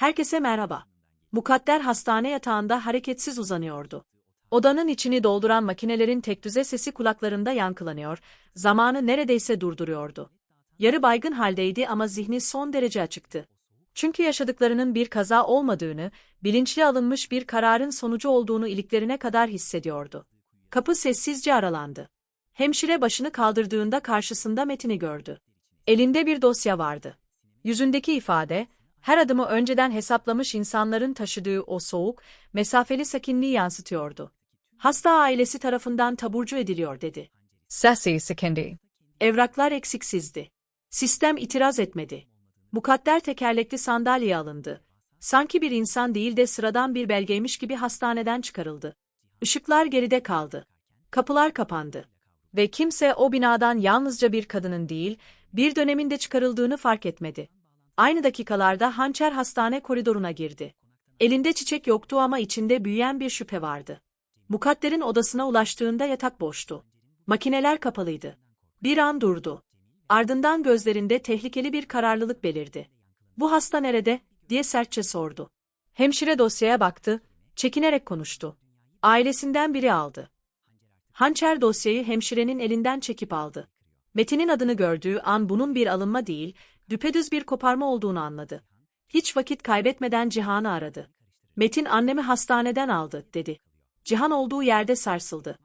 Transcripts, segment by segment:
Herkese merhaba. Mukadder hastane yatağında hareketsiz uzanıyordu. Odanın içini dolduran makinelerin tekdüze sesi kulaklarında yankılanıyor, zamanı neredeyse durduruyordu. Yarı baygın haldeydi ama zihni son derece açıktı. Çünkü yaşadıklarının bir kaza olmadığını, bilinçli alınmış bir kararın sonucu olduğunu iliklerine kadar hissediyordu. Kapı sessizce aralandı. Hemşire başını kaldırdığında karşısında Metin'i gördü. Elinde bir dosya vardı. Yüzündeki ifade, her adımı önceden hesaplamış insanların taşıdığı o soğuk, mesafeli sakinliği yansıtıyordu. Hasta ailesi tarafından taburcu ediliyor dedi. Sassy Sekendi. Evraklar eksiksizdi. Sistem itiraz etmedi. Mukadder tekerlekli sandalyeye alındı. Sanki bir insan değil de sıradan bir belgeymiş gibi hastaneden çıkarıldı. Işıklar geride kaldı. Kapılar kapandı. Ve kimse o binadan yalnızca bir kadının değil, bir döneminde çıkarıldığını fark etmedi. Aynı dakikalarda hançer hastane koridoruna girdi. Elinde çiçek yoktu ama içinde büyüyen bir şüphe vardı. Mukadder'in odasına ulaştığında yatak boştu. Makineler kapalıydı. Bir an durdu. Ardından gözlerinde tehlikeli bir kararlılık belirdi. Bu hasta nerede? diye sertçe sordu. Hemşire dosyaya baktı, çekinerek konuştu. Ailesinden biri aldı. Hançer dosyayı hemşirenin elinden çekip aldı. Metin'in adını gördüğü an bunun bir alınma değil, düpedüz bir koparma olduğunu anladı. Hiç vakit kaybetmeden Cihan'ı aradı. Metin annemi hastaneden aldı, dedi. Cihan olduğu yerde sarsıldı.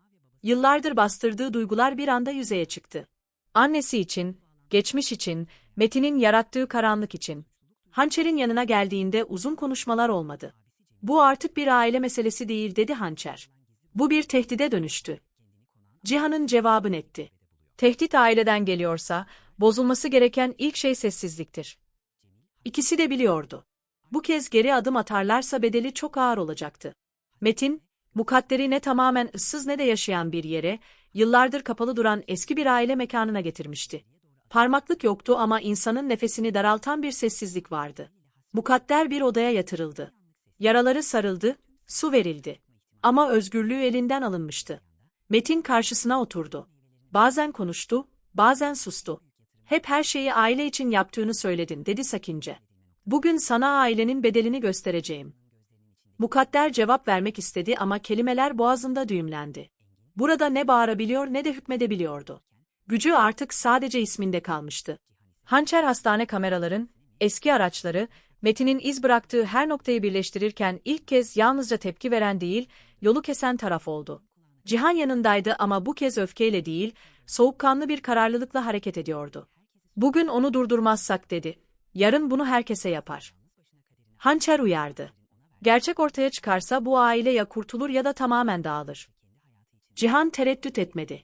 Yıllardır bastırdığı duygular bir anda yüzeye çıktı. Annesi için, geçmiş için, Metin'in yarattığı karanlık için. Hançer'in yanına geldiğinde uzun konuşmalar olmadı. Bu artık bir aile meselesi değil dedi Hançer. Bu bir tehdide dönüştü. Cihan'ın cevabı netti. Tehdit aileden geliyorsa, bozulması gereken ilk şey sessizliktir. İkisi de biliyordu. Bu kez geri adım atarlarsa bedeli çok ağır olacaktı. Metin, mukadderi ne tamamen ıssız ne de yaşayan bir yere, yıllardır kapalı duran eski bir aile mekanına getirmişti. Parmaklık yoktu ama insanın nefesini daraltan bir sessizlik vardı. Mukadder bir odaya yatırıldı. Yaraları sarıldı, su verildi. Ama özgürlüğü elinden alınmıştı. Metin karşısına oturdu. Bazen konuştu, bazen sustu. Hep her şeyi aile için yaptığını söyledin, dedi sakince. Bugün sana ailenin bedelini göstereceğim. Mukadder cevap vermek istedi ama kelimeler boğazında düğümlendi. Burada ne bağırabiliyor ne de hükmedebiliyordu. Gücü artık sadece isminde kalmıştı. Hançer hastane kameraların, eski araçları, Metin'in iz bıraktığı her noktayı birleştirirken ilk kez yalnızca tepki veren değil, yolu kesen taraf oldu. Cihan yanındaydı ama bu kez öfkeyle değil, soğukkanlı bir kararlılıkla hareket ediyordu. Bugün onu durdurmazsak dedi. Yarın bunu herkese yapar. Hançer uyardı. Gerçek ortaya çıkarsa bu aile ya kurtulur ya da tamamen dağılır. Cihan tereddüt etmedi.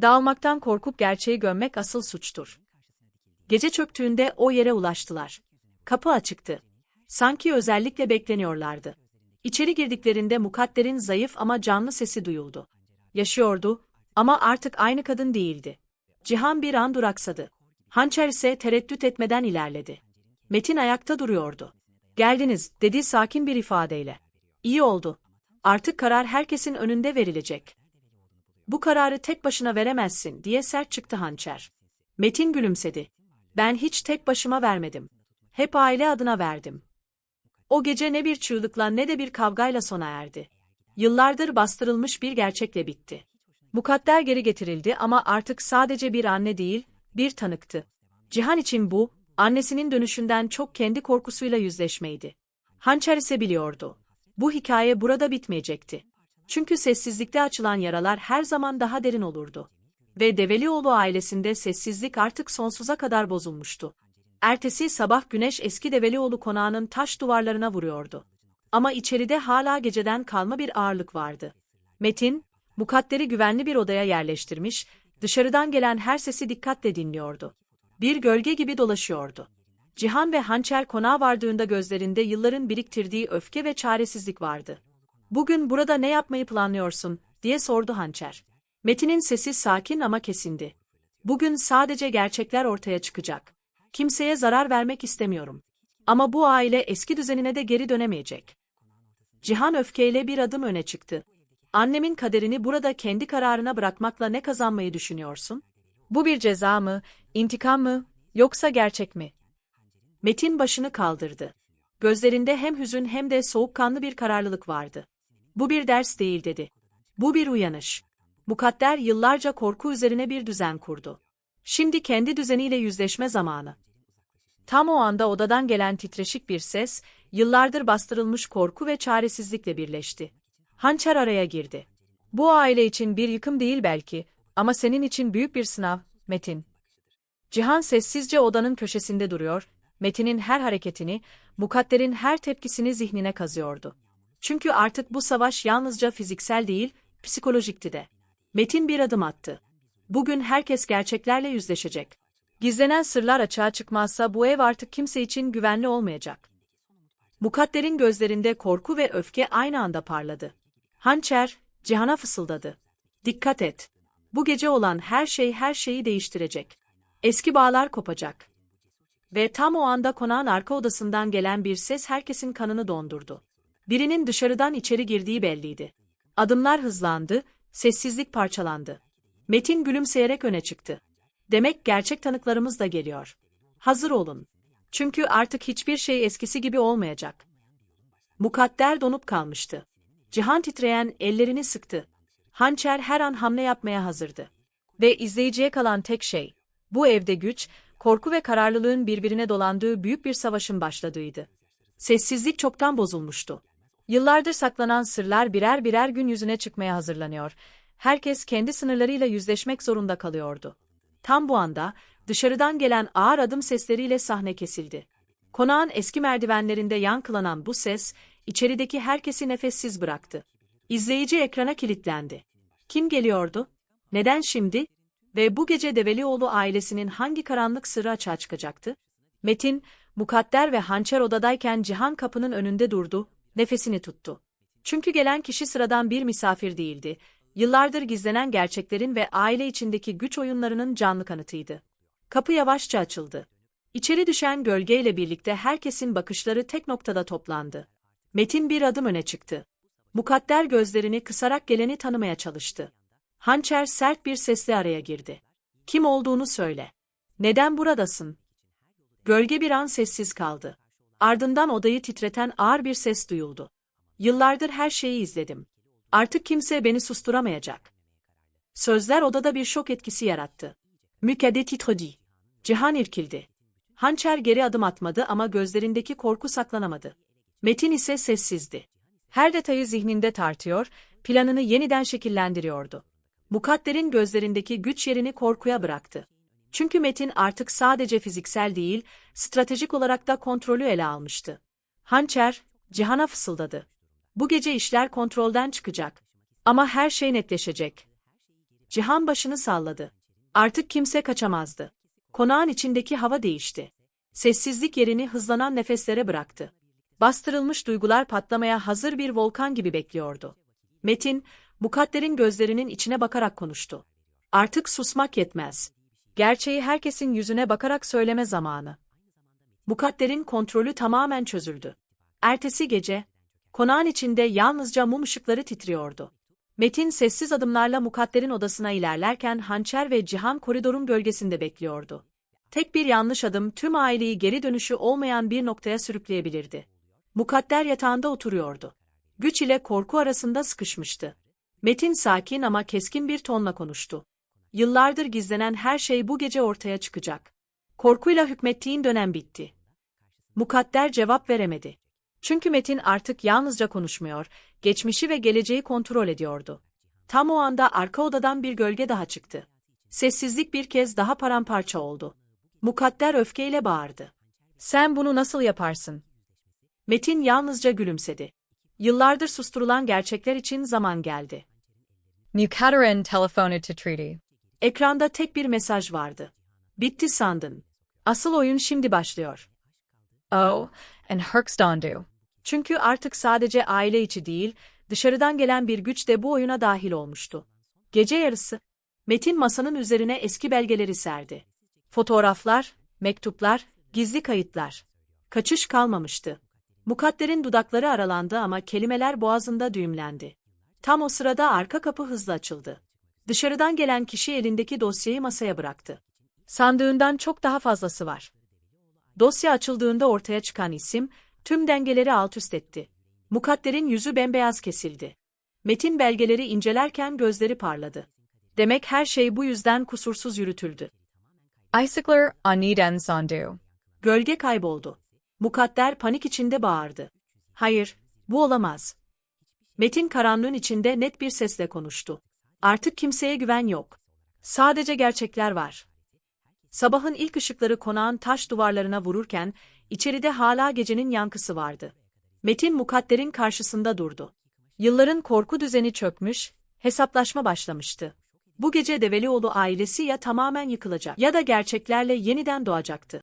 Dağılmaktan korkup gerçeği gömmek asıl suçtur. Gece çöktüğünde o yere ulaştılar. Kapı açıktı. Sanki özellikle bekleniyorlardı. İçeri girdiklerinde mukadderin zayıf ama canlı sesi duyuldu. Yaşıyordu ama artık aynı kadın değildi. Cihan bir an duraksadı. Hançer ise tereddüt etmeden ilerledi. Metin ayakta duruyordu. Geldiniz, dedi sakin bir ifadeyle. İyi oldu. Artık karar herkesin önünde verilecek. Bu kararı tek başına veremezsin, diye sert çıktı hançer. Metin gülümsedi. Ben hiç tek başıma vermedim. Hep aile adına verdim. O gece ne bir çığlıkla ne de bir kavgayla sona erdi. Yıllardır bastırılmış bir gerçekle bitti. Mukadder geri getirildi ama artık sadece bir anne değil, bir tanıktı. Cihan için bu, annesinin dönüşünden çok kendi korkusuyla yüzleşmeydi. Hançer ise biliyordu. Bu hikaye burada bitmeyecekti. Çünkü sessizlikte açılan yaralar her zaman daha derin olurdu. Ve Develioğlu ailesinde sessizlik artık sonsuza kadar bozulmuştu. Ertesi sabah güneş eski Develioğlu konağının taş duvarlarına vuruyordu. Ama içeride hala geceden kalma bir ağırlık vardı. Metin, mukadderi güvenli bir odaya yerleştirmiş, dışarıdan gelen her sesi dikkatle dinliyordu. Bir gölge gibi dolaşıyordu. Cihan ve Hançer konağa vardığında gözlerinde yılların biriktirdiği öfke ve çaresizlik vardı. Bugün burada ne yapmayı planlıyorsun, diye sordu Hançer. Metin'in sesi sakin ama kesindi. Bugün sadece gerçekler ortaya çıkacak. Kimseye zarar vermek istemiyorum. Ama bu aile eski düzenine de geri dönemeyecek. Cihan öfkeyle bir adım öne çıktı. Annemin kaderini burada kendi kararına bırakmakla ne kazanmayı düşünüyorsun? Bu bir ceza mı, intikam mı, yoksa gerçek mi? Metin başını kaldırdı. Gözlerinde hem hüzün hem de soğukkanlı bir kararlılık vardı. Bu bir ders değil dedi. Bu bir uyanış. Mukadder yıllarca korku üzerine bir düzen kurdu. Şimdi kendi düzeniyle yüzleşme zamanı. Tam o anda odadan gelen titreşik bir ses, yıllardır bastırılmış korku ve çaresizlikle birleşti. Hançer araya girdi. Bu aile için bir yıkım değil belki ama senin için büyük bir sınav, Metin. Cihan sessizce odanın köşesinde duruyor, Metin'in her hareketini, Mukadder'in her tepkisini zihnine kazıyordu. Çünkü artık bu savaş yalnızca fiziksel değil, psikolojikti de. Metin bir adım attı. Bugün herkes gerçeklerle yüzleşecek. Gizlenen sırlar açığa çıkmazsa bu ev artık kimse için güvenli olmayacak. Mukadder'in gözlerinde korku ve öfke aynı anda parladı. Hançer, Cihan'a fısıldadı. Dikkat et. Bu gece olan her şey her şeyi değiştirecek. Eski bağlar kopacak. Ve tam o anda konağın arka odasından gelen bir ses herkesin kanını dondurdu. Birinin dışarıdan içeri girdiği belliydi. Adımlar hızlandı, sessizlik parçalandı. Metin gülümseyerek öne çıktı. Demek gerçek tanıklarımız da geliyor. Hazır olun. Çünkü artık hiçbir şey eskisi gibi olmayacak. Mukadder donup kalmıştı. Cihan titreyen ellerini sıktı. Hançer her an hamle yapmaya hazırdı. Ve izleyiciye kalan tek şey, bu evde güç, korku ve kararlılığın birbirine dolandığı büyük bir savaşın başladığıydı. Sessizlik çoktan bozulmuştu. Yıllardır saklanan sırlar birer birer gün yüzüne çıkmaya hazırlanıyor. Herkes kendi sınırlarıyla yüzleşmek zorunda kalıyordu. Tam bu anda, dışarıdan gelen ağır adım sesleriyle sahne kesildi. Konağın eski merdivenlerinde yankılanan bu ses, içerideki herkesi nefessiz bıraktı. İzleyici ekrana kilitlendi. Kim geliyordu? Neden şimdi? Ve bu gece Develioğlu ailesinin hangi karanlık sırrı açığa çıkacaktı? Metin, Mukadder ve Hançer odadayken Cihan kapının önünde durdu, nefesini tuttu. Çünkü gelen kişi sıradan bir misafir değildi. Yıllardır gizlenen gerçeklerin ve aile içindeki güç oyunlarının canlı kanıtıydı. Kapı yavaşça açıldı. İçeri düşen gölgeyle birlikte herkesin bakışları tek noktada toplandı. Metin bir adım öne çıktı. Mukadder gözlerini kısarak geleni tanımaya çalıştı. Hançer sert bir sesle araya girdi. Kim olduğunu söyle. Neden buradasın? Gölge bir an sessiz kaldı. Ardından odayı titreten ağır bir ses duyuldu. Yıllardır her şeyi izledim. Artık kimse beni susturamayacak. Sözler odada bir şok etkisi yarattı. Mükade titredi. Cihan irkildi. Hançer geri adım atmadı ama gözlerindeki korku saklanamadı. Metin ise sessizdi. Her detayı zihninde tartıyor, planını yeniden şekillendiriyordu. Mukadder'in gözlerindeki güç yerini korkuya bıraktı. Çünkü Metin artık sadece fiziksel değil, stratejik olarak da kontrolü ele almıştı. Hançer, Cihan'a fısıldadı. Bu gece işler kontrolden çıkacak. Ama her şey netleşecek. Cihan başını salladı. Artık kimse kaçamazdı. Konağın içindeki hava değişti. Sessizlik yerini hızlanan nefeslere bıraktı. Bastırılmış duygular patlamaya hazır bir volkan gibi bekliyordu. Metin, Mukadder'in gözlerinin içine bakarak konuştu. Artık susmak yetmez. Gerçeği herkesin yüzüne bakarak söyleme zamanı. Mukadder'in kontrolü tamamen çözüldü. Ertesi gece, konağın içinde yalnızca mum ışıkları titriyordu. Metin sessiz adımlarla Mukadder'in odasına ilerlerken Hançer ve Cihan koridorun gölgesinde bekliyordu. Tek bir yanlış adım tüm aileyi geri dönüşü olmayan bir noktaya sürükleyebilirdi. Mukadder yatağında oturuyordu. Güç ile korku arasında sıkışmıştı. Metin sakin ama keskin bir tonla konuştu. Yıllardır gizlenen her şey bu gece ortaya çıkacak. Korkuyla hükmettiğin dönem bitti. Mukadder cevap veremedi. Çünkü Metin artık yalnızca konuşmuyor, geçmişi ve geleceği kontrol ediyordu. Tam o anda arka odadan bir gölge daha çıktı. Sessizlik bir kez daha paramparça oldu. Mukadder öfkeyle bağırdı. Sen bunu nasıl yaparsın? Metin yalnızca gülümsedi. Yıllardır susturulan gerçekler için zaman geldi. Mukadderin telephoned to treaty. Ekranda tek bir mesaj vardı. Bitti sandın. Asıl oyun şimdi başlıyor. Oh, and Herksdondu. Çünkü artık sadece aile içi değil, dışarıdan gelen bir güç de bu oyuna dahil olmuştu. Gece yarısı, Metin masanın üzerine eski belgeleri serdi. Fotoğraflar, mektuplar, gizli kayıtlar. Kaçış kalmamıştı. Mukadder'in dudakları aralandı ama kelimeler boğazında düğümlendi. Tam o sırada arka kapı hızla açıldı. Dışarıdan gelen kişi elindeki dosyayı masaya bıraktı. Sandığından çok daha fazlası var. Dosya açıldığında ortaya çıkan isim, Tüm dengeleri alt üst etti. Mukadder'in yüzü bembeyaz kesildi. Metin belgeleri incelerken gözleri parladı. Demek her şey bu yüzden kusursuz yürütüldü. Isaklar Aniden Sandu. Gölge kayboldu. Mukadder panik içinde bağırdı. Hayır, bu olamaz. Metin karanlığın içinde net bir sesle konuştu. Artık kimseye güven yok. Sadece gerçekler var. Sabahın ilk ışıkları konağın taş duvarlarına vururken, içeride hala gecenin yankısı vardı. Metin Mukadder'in karşısında durdu. Yılların korku düzeni çökmüş, hesaplaşma başlamıştı. Bu gece Develioğlu ailesi ya tamamen yıkılacak ya da gerçeklerle yeniden doğacaktı.